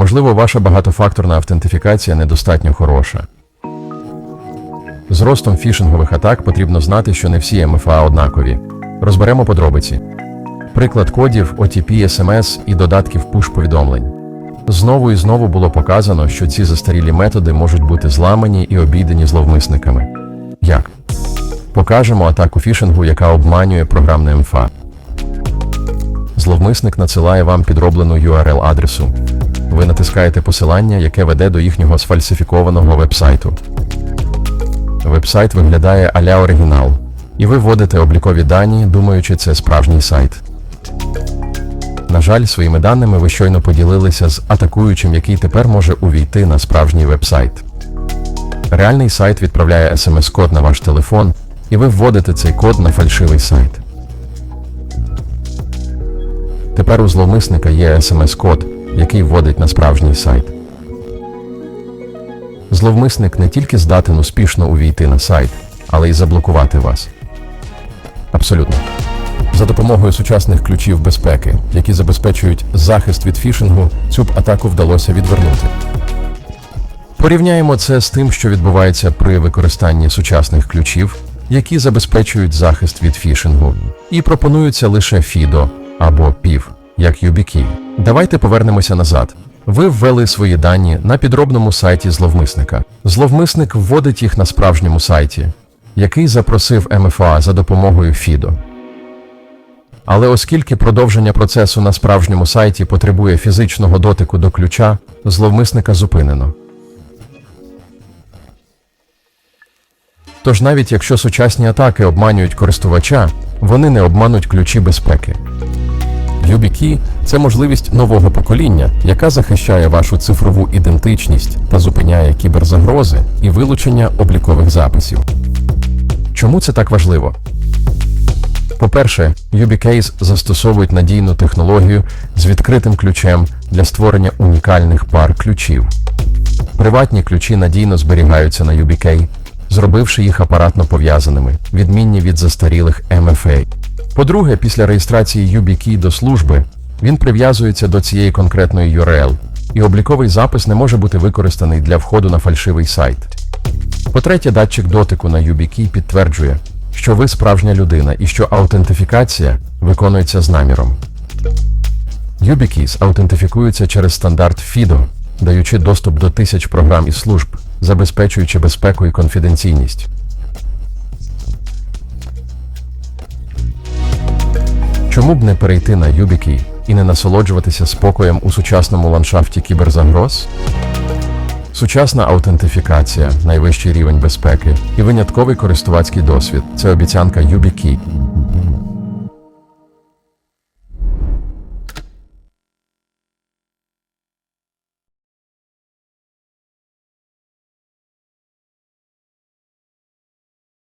Можливо, ваша багатофакторна автентифікація недостатньо хороша. З ростом фішингових атак потрібно знати, що не всі МФА однакові. Розберемо подробиці. Приклад кодів, OTP, SMS і додатків push-повідомлень. Знову і знову було показано, що ці застарілі методи можуть бути зламані і обійдені зловмисниками. Як? Покажемо атаку фішингу, яка обманює програмне МФА. Зловмисник надсилає вам підроблену URL-адресу. Ви натискаєте посилання, яке веде до їхнього сфальсифікованого вебсайту. Вебсайт виглядає а-ля оригінал, і ви вводите облікові дані, думаючи, це справжній сайт. На жаль, своїми даними ви щойно поділилися з атакуючим, який тепер може увійти на справжній вебсайт. Реальний сайт відправляє смс-код на ваш телефон, і ви вводите цей код на фальшивий сайт. Тепер у зловмисника є смс-код, який вводить на справжній сайт. Зловмисник не тільки здатен успішно увійти на сайт, але й заблокувати вас. Абсолютно. За допомогою сучасних ключів безпеки, які забезпечують захист від фішингу, цю б атаку вдалося відвернути. Порівняємо це з тим, що відбувається при використанні сучасних ключів, які забезпечують захист від фішингу, і пропонуються лише FIDO або PIV, як YubiKey. Давайте повернемося назад. Ви ввели свої дані на підробному сайті зловмисника. Зловмисник вводить їх на справжньому сайті, який запросив МФА за допомогою FIDO. Але оскільки продовження процесу на справжньому сайті потребує фізичного дотику до ключа, зловмисника зупинено. Тож навіть якщо сучасні атаки обманюють користувача, вони не обмануть ключі безпеки. YubiKey – це можливість нового покоління, яка захищає вашу цифрову ідентичність та зупиняє кіберзагрози і вилучення облікових записів. Чому це так важливо? По-перше, YubiCase застосовують надійну технологію з відкритим ключем для створення унікальних пар ключів. Приватні ключі надійно зберігаються на YubiKey, зробивши їх апаратно пов'язаними, відмінні від застарілих MFA. По-друге, після реєстрації YubiKey до служби він прив'язується до цієї конкретної URL, і обліковий запис не може бути використаний для входу на фальшивий сайт. По-третє, датчик дотику на YubiKey підтверджує, що ви справжня людина і що аутентифікація виконується з наміром. YubiKeys аутентифікуються через стандарт FIDO, даючи доступ до тисяч програм і служб, забезпечуючи безпеку і конфіденційність. Чому б не перейти на YubiKey і не насолоджуватися спокоєм у сучасному ландшафті кіберзагроз? Сучасна аутентифікація, найвищий рівень безпеки і винятковий користувацький досвід це обіцянка YubiKey.